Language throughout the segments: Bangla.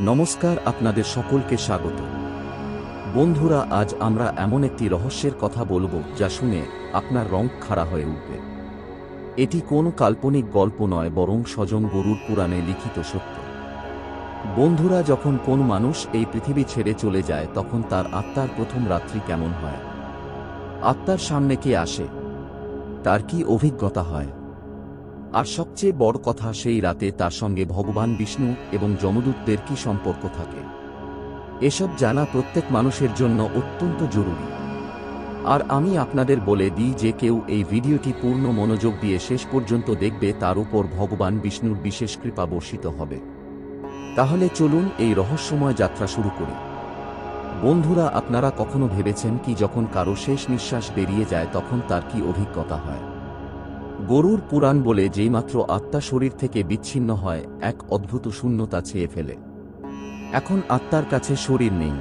নমস্কার, আপনাদের সকলকে স্বাগত। বন্ধুরা, আজ আমরা এমন একটি রহস্যের কথা বলব যা শুনে আপনার রং খাড়া হয়ে উঠবে। এটি কোনো কাল্পনিক গল্প নয়, বরং স্বজন গরুর পুরাণে লিখিত সত্য। বন্ধুরা, যখন কোন মানুষ এই পৃথিবী ছেড়ে চলে যায়, তখন তার আত্মার প্রথম রাত্রি কেমন হয়? আত্মার সামনে কে আসে? তার কি অভিজ্ঞতা হয়? আর সবচেয়ে বড় কথা সেই রাতে তার সঙ্গে ভগবান বিষ্ণু এবং যমদূতদের কি সম্পর্ক থাকে? এসব জানা প্রত্যেক মানুষের জন্য অত্যন্ত জরুরি। আর আমি আপনাদের বলে দিই যে কেউ এই ভিডিওটি পূর্ণ মনোযোগ দিয়ে শেষ পর্যন্ত দেখবে তার উপর ভগবান বিষ্ণুর বিশেষ কৃপা বর্ষিত হবে। তাহলে চলুন এই রহস্যময় যাত্রা শুরু করি। বন্ধুরা, আপনারা কখনো ভেবেছেন কি যখন কারও শেষ নিঃশ্বাস বেরিয়ে যায় তখন তার কি অভিজ্ঞতা হয়? গরুর পুরাণ বলে যেইমাত্র আত্মা শরীর থেকে বিচ্ছিন্ন হয়, এক অদ্ভুত শূন্যতা ছেয়ে ফেলে। এখন আত্মার কাছে শরীর নেই।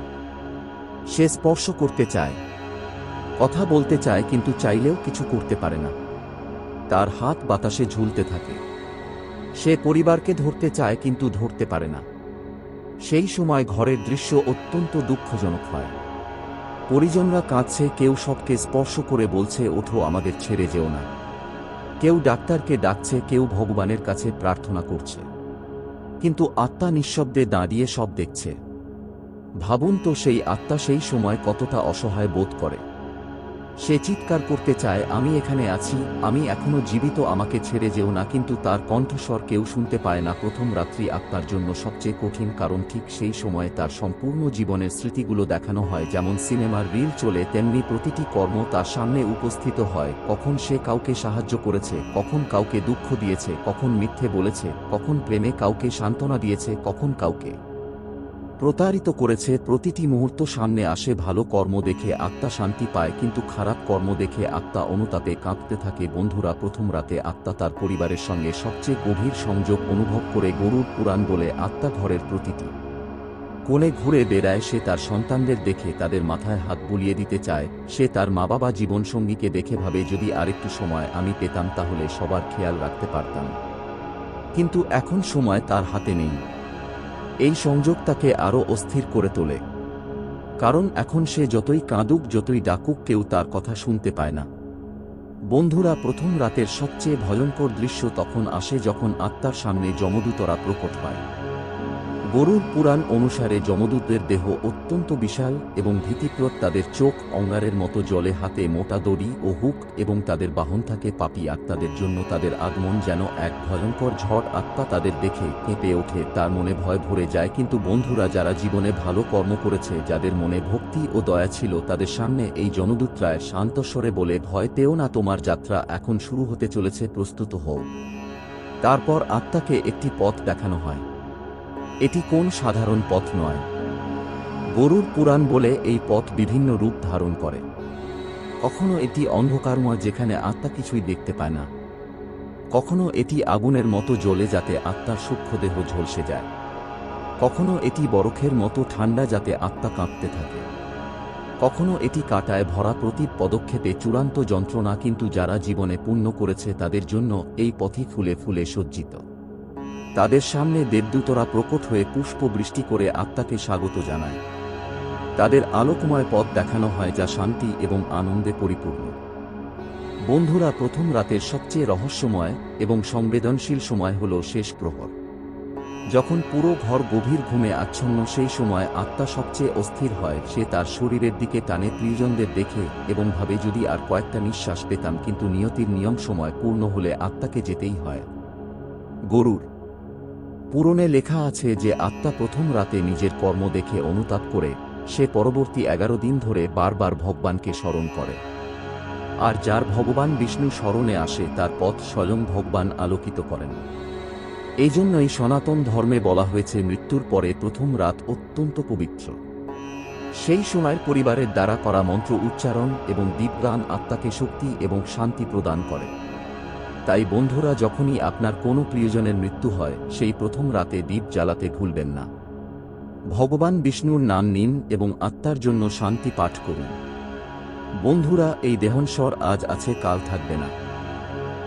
সে স্পর্শ করতে চায়। কথা বলতে চায় কিন্তু চাইলেও কিছু করতে পারে না। তার হাত বাতাসে ঝুলতে থাকে। সে পরিবারকে ধরতে চায় কিন্তু ধরতে পারে না। সেই সময় ঘরের দৃশ্য অত্যন্ত দুঃখজনক হয়। পরিজনরা কাঁদছে, কেউ সবকে স্পর্শ করে বলছে, ওঠো, আমাদের ছেড়ে যেও না। কেউ ডাক্তারকে ডাকছে, কেউ ভগবানের কাছে প্রার্থনা করছে। কিন্তু আত্মা নিঃশব্দে দাঁড়িয়ে সব দেখছে। ভাবুন তো সেই আত্মা সেই সময় কতটা অসহায় বোধ করে। সে চিৎকার করতে চায়, আমি এখানে আছি, আমি এখনও জীবিত, আমাকে ছেড়ে যেও না। কিন্তু তার কণ্ঠস্বর কেউ শুনতে পায় না। প্রথম রাত্রি আত্মার জন্য সবচেয়ে কঠিন কারণ ঠিক সেই সময়ে তার সম্পূর্ণ জীবনের স্মৃতিগুলো দেখানো হয়। যেমন সিনেমার রিল চলে, তেমনি প্রতিটি কর্ম তার সামনে উপস্থিত হয়। কখন সে কাউকে সাহায্য করেছে, কখন কাউকে দুঃখ দিয়েছে, কখন মিথ্যে বলেছে, কখন প্রেমে কাউকে সান্ত্বনা দিয়েছে, কখন কাউকে প্রতারিত করেছে, প্রতিটি মুহূর্ত সামনে আসে, ভালো কর্ম দেখে আত্মা শান্তি পায়, কিন্তু খারাপ কর্ম দেখে আত্মা অনুতাপে কাঁপতে থাকে। বন্ধুরা, প্রথম রাতে আত্মা তার পরিবারের সঙ্গে সবচেয়ে গভীর সংযোগ অনুভব করে গরুর পুরাণ বলে আত্মা ঘরের প্রতিটি কোণে ঘুরে বেড়ায়। সে তার সন্তানদের দেখে, তাদের মাথায় হাত বুলিয়ে দিতে চায়। সে তার মা বাবা জীবনসঙ্গীকে দেখে ভাবে, যদি আরেকটু সময় আমি পেতাম তাহলে সবার খেয়াল রাখতে পারতাম। কিন্তু এখন সময় তার হাতে নেই। এই সংযোগ তাকে আরও অস্থির করে তোলে। কারণ এখন সে যতই কাঁদুক, যতই ডাকুক, কেউ তার কথা শুনতে পায় না। বন্ধুরা, প্রথম রাতের সবচেয়ে ভয়ঙ্কর দৃশ্য তখন আসে যখন আত্মার সামনে যমদূতরা প্রকট হয়। গরুর পুরাণ অনুসারে যমদূতদের দেহ অত্যন্ত বিশাল এবং ভীতিপ্রদ তাদের চোখ অঙ্গারের মতো জলে হাতে মোটা দড়ি ও হুক এবং তাদের বাহন থাকে পাপি আত্মাদের জন্য তাদের আগমন যেন এক ভয়ঙ্কর ঝড় আত্মা তাদের দেখে কেঁপে ওঠে। তার মনে ভয় ভরে যায় কিন্তু বন্ধুরা যারা জীবনে ভালো কর্ম করেছে, যাদের মনে ভক্তি ও দয়া ছিল, তাদের সামনে এই জনদূতরায় শান্তস্বরে বলে, ভয় পেও না তোমার যাত্রা, এখন শুরু হতে চলেছে, প্রস্তুত হও। তারপর আত্মাকে একটি পথ দেখানো হয়। এটি কোন সাধারণ পথ নয়। গরুর পুরাণ বলে এই পথ বিভিন্ন রূপ ধারণ করে। কখনো এটি অন্ধকারময় যেখানে আত্মা কিছুই দেখতে পায় না। কখনো এটি আগুনের মতো জ্বলে যাতে আত্মার সূক্ষ্মদেহ ঝলসে যায়। কখনো এটি বরফের মতো ঠান্ডা যাতে আত্মা কাঁপতে থাকে। কখনো এটি কাটায় ভরা প্রতি পদক্ষেপে চূড়ান্ত যন্ত্রণা কিন্তু যারা জীবনে পূর্ণ করেছে তাদের জন্য এই পথই ফুলে ফুলে সজ্জিত। তাদের সামনে দেবদূতরা প্রকট হয়ে পুষ্প বৃষ্টি করে আত্মাকে স্বাগত জানায়। তাদের আলোকময় পথ দেখানো হয় যা শান্তি এবং আনন্দে পরিপূর্ণ। বন্ধুরা, প্রথম রাতের সবচেয়ে রহস্যময় এবং সংবেদনশীল সময় হল শেষ প্রহর। যখন পুরো ঘর গভীর ঘুমে আচ্ছন্ন, সেই সময় আত্মা সবচেয়ে অস্থির হয়, সে তার শরীরের দিকে টানে প্রিয়জনদের দেখে এবং ভাবে, যদি আর কয়েকটা নিঃশ্বাস পেতাম, কিন্তু নিয়তির নিয়ম সময় পূর্ণ হলে আত্মাকে যেতেই হয়। গরুর পুরনে লেখা আছে যে আত্মা প্রথম রাতে নিজের কর্ম দেখে অনুতাপ করে, সে পরবর্তী এগারো দিন ধরে বারবার ভগবানকে স্মরণ করে। আর যার ভগবান বিষ্ণু স্মরণে আসে, তার পথ স্বয়ং ভগবান আলোকিত করেন। এই জন্যই সনাতন ধর্মে বলা হয়েছে, মৃত্যুর পরে প্রথম রাত অত্যন্ত পবিত্র। সেই সময়ের পরিবারের দ্বারা করা মন্ত্র উচ্চারণ এবং দীপগান আত্মাকে শক্তি এবং শান্তি প্রদান করে। তাই বন্ধুরা, যখনই আপনার কোনো প্রিয়জনের মৃত্যু হয়, সেই প্রথম রাতে দ্বীপ জ্বালাতে ভুলবেন না। ভগবান বিষ্ণুর নাম নিন এবং আত্মার জন্য শান্তি পাঠ করুন। বন্ধুরা, এই দেহনস্বর আজ আছে, কাল থাকবে না।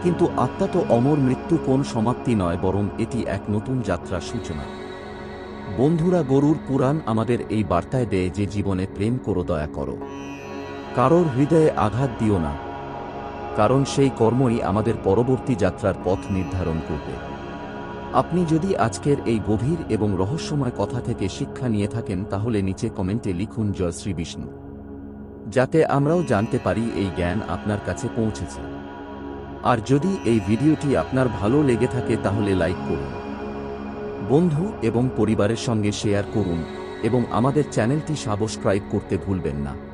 কিন্তু আত্মা তো অমর মৃত্যু কোন সমাপ্তি নয়, বরং এটি এক নতুন যাত্রার সূচনা। বন্ধুরা, গরুর পুরাণ আমাদের এই বার্তায় দেয় যে জীবনে প্রেম করো, দয়া করো। কারোর হৃদয়ে আঘাত দিও না। কারণ সেই কর্মই আমাদের পরবর্তী যাত্রার পথ নির্ধারণ করবে। আপনি যদি আজকের এই গভীর এবং রহস্যময় কথা থেকে শিক্ষা নিয়ে থাকেন, তাহলে নিচে কমেন্টে লিখুন জয় শ্রী বিষ্ণু। যাতে আমরাও জানতে পারি এই জ্ঞান আপনার কাছে পৌঁছেছে। আর যদি এই ভিডিওটি আপনার ভালো লেগে থাকে, তাহলে লাইক করুন। বন্ধু এবং পরিবারের সঙ্গে শেয়ার করুন এবং আমাদের চ্যানেলটি সাবস্ক্রাইব করতে ভুলবেন না।